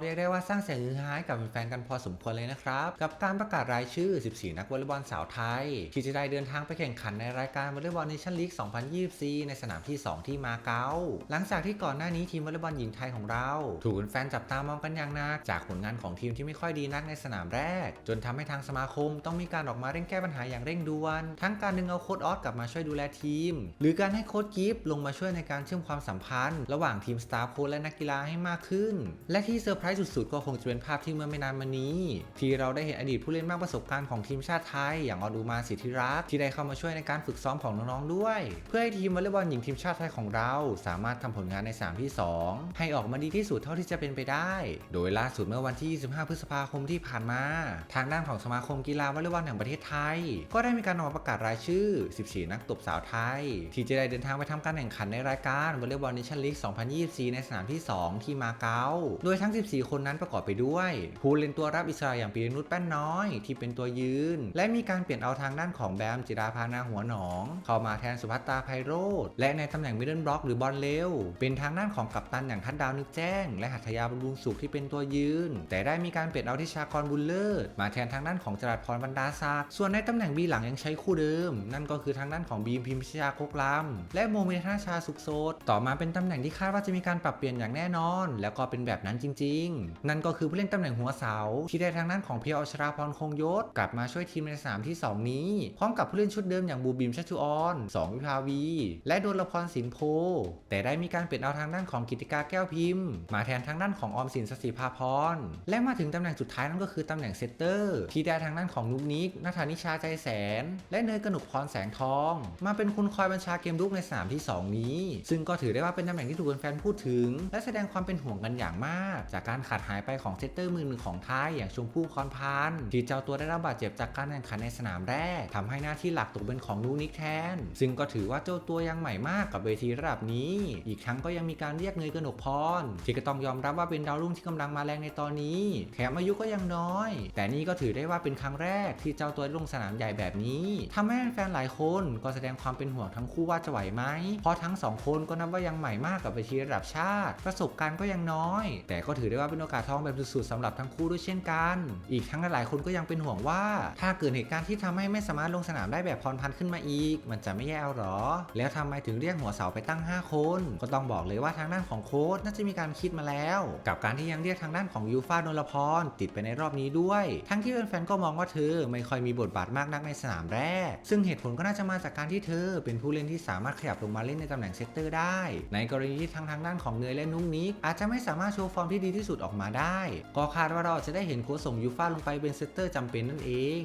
เรียกได้ว่าสร้างเสียงฮือฮาให้กับแฟนกันพอสมควรเลยนะครับ กับการประกาศรายชื่อ 14 นักวอลเลย์บอลสาวไทย ที่จะได้เดินทางไปแข่งขันในรายการวอลเลย์บอลเนชั่นลีก 2024 ในสนามที่ 2 ที่มาเก๊า หลังจากที่ก่อนหน้านี้ทีมวอลเลย์บอลหญิงไทยของเรา ถูกแฟนจับตามองกันอย่างหนักจากผลงานของทีมที่ไม่ค่อยดีนักในสนามแรก จนทำให้ทางสมาคมต้องมีการออกมาเร่งแก้ปัญหาอย่างเร่งด่วน ทั้งการดึงเอาโค้ดออสกลับมาช่วยดูแลทีม หรือการให้โค้ดกิฟลงมาช่วยในการเชื่อมความสัมพันธ์ ระหว่างทีมสตาฟโค้ชและนักกีฬาให้มากขึ้น และที่เซอร์ไพรส์สุดๆ ก็คงจะเป็นภาพที่เมื่อไม่นานมานี้ ที่เราได้เห็นอดีตผู้เล่นมากประสบการณ์ของทีมชาติไทย อย่างอดูมาสิทธิรักษ์ที่ได้เข้ามาช่วยในการฝึกซ้อมของน้องๆด้วย เพื่อให้ทีมวอลเลย์บอลหญิงทีมชาติไทยของเราสามารถทำผลงานในสามที่ 2 ให้ออกมาดีที่สุดเท่าที่จะเป็นไปได้ โดยล่าสุดเมื่อวันที่ 25 พฤษภาคมที่ผ่านมา ทางด้านของสมาคมกีฬาวอลเลย์บอลแห่งประเทศไทย ก็ได้มีการออกประกาศรายชื่อ 14 นักตบสาวไทย ที่จะได้เดินทางไปทำการแข่งขันในรายการวอลเลย์บอลเนชั่นลีก 2024 ในสนามที่ 2 ที่มาเก๊าโดยทั้ง 14คนนั้นประกอบไปด้วยผู้เล่นตัวรับอิสระอย่างปีรนุชแป้นน้อย ที่เป็นตัวยืน และมีการเปลี่ยนเอาทางด้านของแบมจิราภานาหัวหนอง เข้ามาแทนสุภัตตาไพโรธและในตำแหน่งมิดเดิลบล็อกหรือบอลเร็วเป็นทางด้านของกัปตันอย่างทัดดาวนึกแจ้ง และหัตถยาบำรุงสุขที่เป็นตัวยืน แต่ได้มีการเปลี่ยนเอาทิชากรบุญเลิศมาแทนทางด้านของจรัสพรบรรดาศักดิ์ส่วนในตำแหน่งบีหลังยังใช้คู่เดิม นั่นก็คือทางด้านของบีมพิมพิชยาโคกลำและโมเมธนาชาสุขโสดต่อมาเป็นตำแหน่งที่คาดว่าจะมีการปรับเปลี่ยนอย่างแน่นอน แล้วก็เป็นแบบนั้นจริงๆนั่นก็คือผู้เล่นตำแหน่งหัวเสา ที่ได้ทางด้านของเพียวอัชราพรคงยศ กลับมาช่วยทีมในสนามที่ 2 นี้ พร้อมกับผู้เล่นชุดเดิมอย่างบูบิมชัชชุออนสองวิภาวี และดนลพรสินโพ แต่ได้มีการเปลี่ยนเอาทางด้านของกิติกาแก้วพิมพ์ มาแทนทางด้านของออมสินสศิภาพร และมาถึงตำแหน่งสุดท้ายนั่นก็คือตำแหน่งเซตเตอร์ ที่ได้ทางด้านของนุกนิกนัทานิชาใจแสน และเนยกนกพรแสงทอง มาเป็นคนคอยบัญชาเกมรุกในสนามที่ 2 นี้ ซึ่งก็ถือได้ว่าเป็นตำแหน่งที่ถูกแฟนๆพูดถึง และแสดงความเป็นห่วงกันอย่างมาก จากการการขาดหายไปของเซตเตอร์มือหนึ่งของไทยอย่างชมพู่คอนพันธ์ที่เจ้าตัวได้รับบาดเจ็บจากการแข่งขันในสนามแรกทำให้หน้าที่หลักตกเป็นของนูนิกแทน ซึ่งก็ถือว่าเจ้าตัวยังใหม่มากกับเวทีระดับนี้ อีกทั้งก็ยังมีการเรียกเนยกนกพร ที่ก็ต้องยอมรับว่าเป็นดาวรุ่งที่กำลังมาแรงในตอนนี้ แถมอายุก็ยังน้อย แต่นี่ก็ถือได้ว่าเป็นครั้งแรกที่เจ้าตัวลงสนามใหญ่แบบนี้ทำให้แฟนหลายคนก็แสดงความเป็นห่วงทั้งคู่ว่าจะไหวไหมเพราะทั้งสองคนก็นับว่ายังใหม่มากกับเวทีระดับชาติ ประสบการณ์ก็ยังน้อย แต่ก็ถือได้ว่าเป็นโอกาสทองแบบสุดๆสำหรับทั้งคู่ด้วยเช่นกัน อีกทั้งหลายๆคนก็ยังเป็นห่วงว่า ถ้าเกิดเหตุการณ์ที่ทำให้ไม่สามารถลงสนามได้แบบพรพันธ์ขึ้นมาอีก มันจะไม่แย่เอาหรอ แล้วทำไมถึงเรียกหัวเสาไปตั้ง 5 คน ก็ต้องบอกเลยว่าทางด้านของโค้ชน่าจะมีการคิดมาแล้ว กับการที่ยังเรียกทางด้านของยูฟาโนลพรติดไปในรอบนี้ด้วย ทั้งที่แฟนๆก็มองว่าเธอไม่ค่อยมีบทบาทมากนักในสนามแรก ซึ่งเหตุผลก็น่าจะมาจากการที่เธอ เป็นผู้เล่นที่สามารถขยับลงมาเล่นในตำแหน่งเซตเตอร์ได้ ในกรณีที่ทางทางด้านของเนยและนุ้งนิกอาจจะไม่สามารถโชว์ฟอร์มที่ดีที่สุดออกมาได้ ก็คาดว่าเราจะได้เห็นโค้ชส่งยูฟาลงไปเป็นเซตเตอร์จำเป็นนั่นเอง